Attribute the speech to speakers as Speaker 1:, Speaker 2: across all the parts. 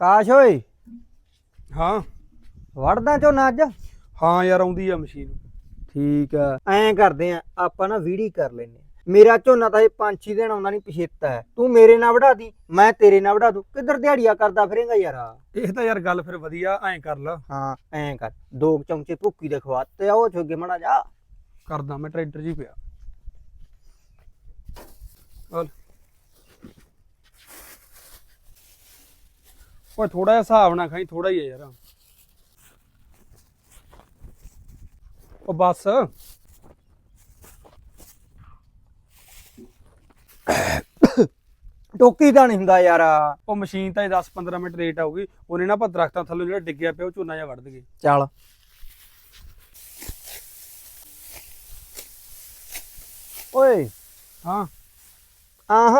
Speaker 1: ਕਾਸ਼ ਓਏ।
Speaker 2: ਹਾਂ।
Speaker 1: ਵੜਦਾ ਝੋਨਾ ਅੱਜ?
Speaker 2: ਹਾਂ ਯਾਰ ਆਉਂਦੀ ਆ ਮਸ਼ੀਨ।
Speaker 1: ਠੀਕ ਆ। ਐਂ ਕਰਦੇ ਆ ਆਪਾਂ ਨਾ ਵੀੜੀ ਕਰ ਲੈਨੇ। ਮੇਰਾ ਝੋਨਾ ਤਾਂ ਇਹ ਪੰਜ ਛੇ ਦਿਨ ਆਉਂਦਾ ਨਹੀਂ ਪਛੇਤਾ ਹੈ। ਤੂੰ ਮੇਰੇ ਨਾਲ ਵੜਾ ਦੀ ਮੈਂ ਤੇਰੇ ਨਾਲ ਵੜਾ ਦੂੰ। ਕਿੱਧਰ ਦਿਹਾੜੀਆ ਕਰਦਾ ਫਿਰੇਗਾ ਯਾਰ?
Speaker 2: ਇਹ ਤਾਂ ਯਾਰ ਗੱਲ ਫਿਰ ਵਧੀਆ ਐਂ ਕਰ ਲਾ।
Speaker 1: ਹਾਂ ਐਂ ਕਰ। ਦੋ ਚਮਚੇ ਭੁੱਕੀ ਦੇ ਖਵਾ ਤੇ ਆਓ ਛੋਗੇ ਮੜਾ ਜਾ
Speaker 2: ਕਰਦਾ ਮੈਂ ਟਰੈਕਟਰ ਜੀ ਪਿਆ। ਹਲ ਓਏ ਥੋੜਾ ਜਿਹਾ ਹਿਸਾਬ ਨਾਲ ਖਾਈ ਥੋੜਾ ਹੀ ਆ ਯਾਰ। ਉਹ ਬਸ।
Speaker 1: ਟੋਕੀ ਦਾ ਨਹੀਂ ਹੁੰਦਾ ਯਾਰ।
Speaker 2: ਉਹ ਮਸ਼ੀਨ ਤਾਂ 10-15 ਮਿੰਟ ਲੇਟ ਆਊਗੀ। ਉਹਨੇ ਨਾ ਆਪਾਂ ਦਰਖਤਾਂ ਥੱਲੋਂ ਜਿਹੜਾ ਡਿੱਗਿਆ ਪਿਆ ਉਹ ਝੋਨਾ ਜਿਹਾ ਵੱਢ ਦਗੇ
Speaker 1: ਚੱਲ। ਓਏ।
Speaker 2: ਹਾਂ।
Speaker 1: ਆਹ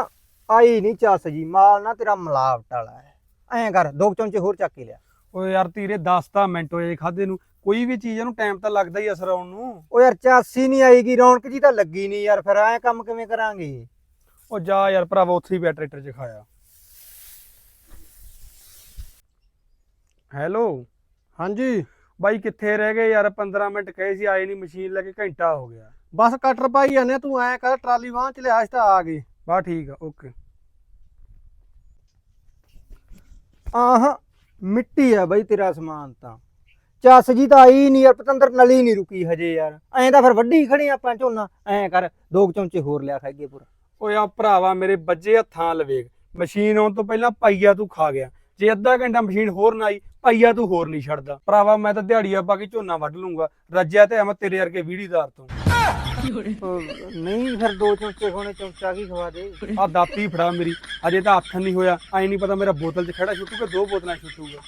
Speaker 1: ਆਈ ਨਹੀਂ ਚੱਸ ਜੀ ਮਾਲ ਨਾ ਤੇਰਾ ਮਿਲਾਵਟ ਵਾਲਾ ਹੈ। ਐਂ ਕਰ ਦੋ ਚਮਚੇ ਹੋਰ ਚੱਕ ਕੇ ਲਿਆ।
Speaker 2: ਓਏ ਯਾਰ ਤੀਰੇ 10 ਤਾਂ ਮਿੰਟ ਹੋਏ ਖਾਦੇ ਨੂੰ। ਕੋਈ ਵੀ ਚੀਜ਼ ਨੂੰ ਟਾਈਮ ਤਾਂ ਲੱਗਦਾ ਹੀ ਅਸਰ ਆਉਣ ਨੂੰ।
Speaker 1: ਉਹ ਯਾਰ ਚਾਸੀ ਨਹੀਂ ਆਏਗੀ ਰੌਣਕ ਜੀ ਤਾਂ ਲੱਗੀ ਨਹੀਂ ਯਾਰ ਫਿਰ ਐਂ ਕੰਮ ਕਿਵੇਂ ਕਰਾਂਗੇ?
Speaker 2: ਉਹ ਜਾ ਯਾਰ ਭਰਾਵਾ ਉੱਥੇ ਹੀ ਪਿਆ ਟਰੈਕਟਰ 'ਚ ਖਾਇਆ। ਹੈਲੋ?
Speaker 3: ਹਾਂਜੀ?
Speaker 2: ਬਾਈ ਕਿੱਥੇ ਰਹਿ ਗਏ ਯਾਰ? 15 ਮਿੰਟ ਕਹੇ ਸੀ ਆਏ ਨਹੀਂ ਮਸ਼ੀਨ ਲੈ ਕੇ ਘੰਟਾ ਹੋ ਗਿਆ।
Speaker 3: ਬਸ ਕਟਰ ਪਾਈ ਜਾਂਦੇ ਤੂੰ ਐ ਕਰ ਟਰਾਲੀ ਵਾਂ ਚ ਲਿਆ ਤਾਂ ਆ ਗਏ।
Speaker 2: ਬਾ ਠੀਕ ਆ ਓਕੇ।
Speaker 1: ਆਹ, ਮਿੱਟੀ ਆ ਬਈ ਤੇਰਾ ਸਮਾਨ ਤਾਂ। ਚੱਸ ਜੀ ਤਾਂ ਆਈ ਨਹੀਂ ਯਾਰ, ਪਤੰਦਰ ਨਲੀ ਨਹੀਂ ਰੁਕੀ ਹਜੇ ਯਾਰ। ਐਂ ਤਾਂ ਫਿਰ ਵੱਡੀ ਖੜੇ ਆਪਾਂ ਝੋਨਾ, ਐਂ ਕਰ, ਦੋ ਕੁ ਚਮਚੇ ਹੋਰ ਲਿਆ ਖਾਈਏ ਪੂਰਾ।
Speaker 2: ਓਏ ਆ ਭਰਾਵਾ, ਮੇਰੇ ਬੱਜੇ ਹੱਥਾਂ ਲਵੇਗ ਮਸ਼ੀਨ ਆਉਣ ਤੋਂ ਪਹਿਲਾਂ ਪਾਈਆ ਤੂੰ ਖਾ ਗਿਆ। ਜੇ ਅੱਧਾ ਘੰਟਾ ਮਸ਼ੀਨ ਹੋਰ ਨਾ ਆਈ, ਪਾਈਆ ਤੂੰ ਹੋਰ ਨਹੀਂ ਛੱਡਦਾ। ਭਰਾਵਾ, ਮੈਂ ਤਾਂ ਦਿਹਾੜੀਆ ਪਾ ਕੇ ਝੋਨਾ ਵੱਢ ਲੂੰਗਾ। ਰੱਜਿਆ ਤੇ ਐਵੇਂ ਮੈਂ ਤੇਰੇ ਵਰਗੇ ਵੀੜੀਦਾਰ ਤੋਂ।
Speaker 1: ਉਹ ਨਹੀਂ, ਫਿਰ ਦੋ ਚਮਚੇ ਹੋਣੇ, ਚਮਚਾ ਕੀ ਖਵਾ ਦੇ?
Speaker 2: ਆ ਦਾਤੀ ਫੜਾ ਮੇਰੀ। ਅਜੇ ਤਾਂ ਹੱਥ ਨਹੀਂ ਹੋਇਆ। ਐ ਨਹੀਂ ਪਤਾ ਮੇਰਾ ਬੋਤਲ 'ਚ ਖੜਾ ਛੁੱਟੂਗਾ, ਦੋ ਬੋਤਲਾਂ ਛੁੱਟੂਗਾ।